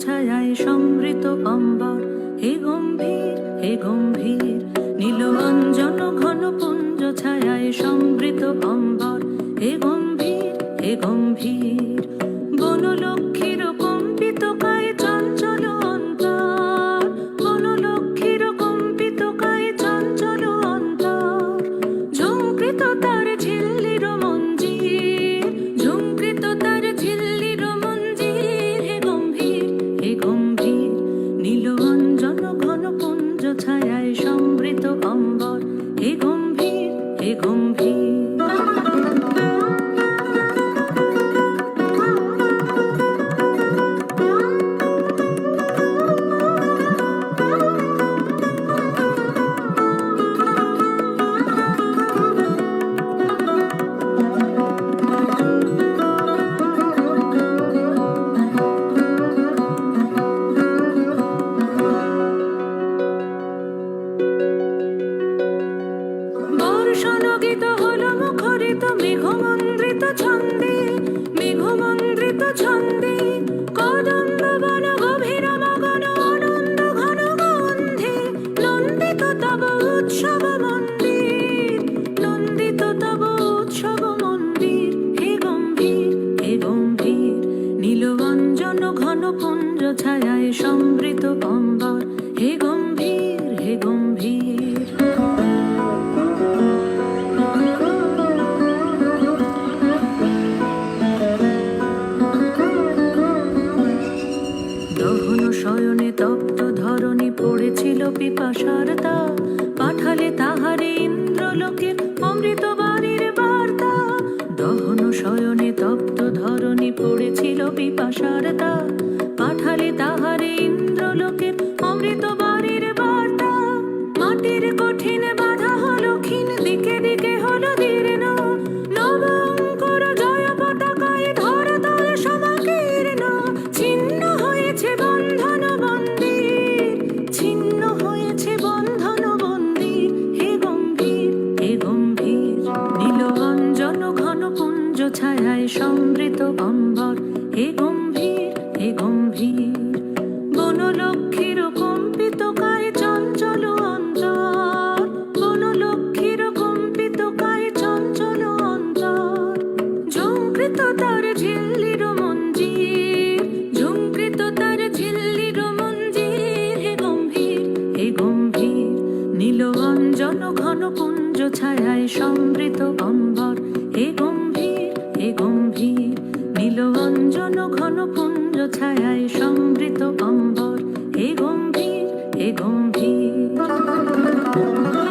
ছায়ায় সমৃত অম্বর। হে গম্ভীর হে গম্ভীর নীল অঞ্জন ঘন ছায়ায় সমৃত অম্বর। হে গম্ভীর হে গম্ভীর। গম্ভীর। পুঞ্জ ছায়ায় সমৃত অম্বর হে গম্ভীর হে গম্ভীর। দহন শয়নে তপ্ত ধরণী পড়েছিল পিপাসার তা। পাঠালে তাহারে ইন্দ্রলোকের অমৃত বাণীর বার্তা। দহন শয়নে তপ্ত ধরণী পড়েছিল পিপাসার তা। ছায়ায় সমৃত অম্বর হে গম্ভীর হে গম্ভীর, বনলক্ষ্মীর কম্পিত কায় চঞ্চল অন্তর। বনলক্ষ্মীর কম্পিত কায় চঞ্চল অন্তর। ঝুঁকৃত তার ঝিল্লির মঞ্জির। ঝুঁকৃত তার ঝিল্লির মঞ্জির। হে গম্ভীর হে গম্ভীর নীলবঞ্জন ঘন পুঞ্জ ছায়ায় সমৃত অম্বর হে গম্ভীর হে নীল নীলবঞ্জন ঘন কুঞ্জ ছায়ায় সমৃত অম্বর হে গম্ভীর হে গম্ভীর।